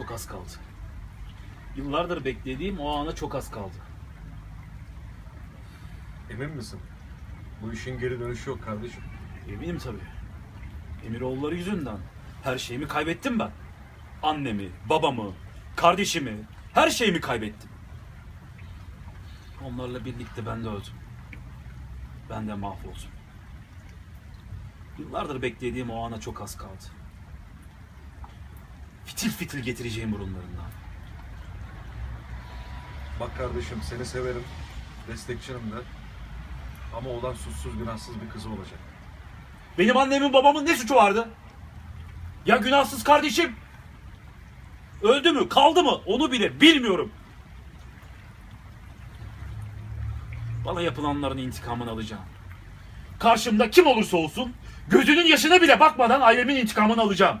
Çok az kaldı. Yıllardır beklediğim o ana çok az kaldı. Emin misin? Bu işin geri dönüşü yok kardeşim. Eminim tabii. Emiroğulları yüzünden her şeyimi kaybettim ben. Annemi, babamı, kardeşimi, her şeyimi kaybettim. Onlarla birlikte ben de öldüm. Ben de mahvoldum. Yıllardır beklediğim o ana çok az kaldı. Fitil fitil getireceğim burunlarından. Bak kardeşim seni severim. Destekçinim de. Ama olan suçsuz günahsız bir kızı olacak. Benim annemin babamın ne suçu vardı? Ya günahsız kardeşim? Öldü mü kaldı mı onu bile bilmiyorum. Bana yapılanların intikamını alacağım. Karşımda kim olursa olsun gözünün yaşına bile bakmadan ailemin intikamını alacağım.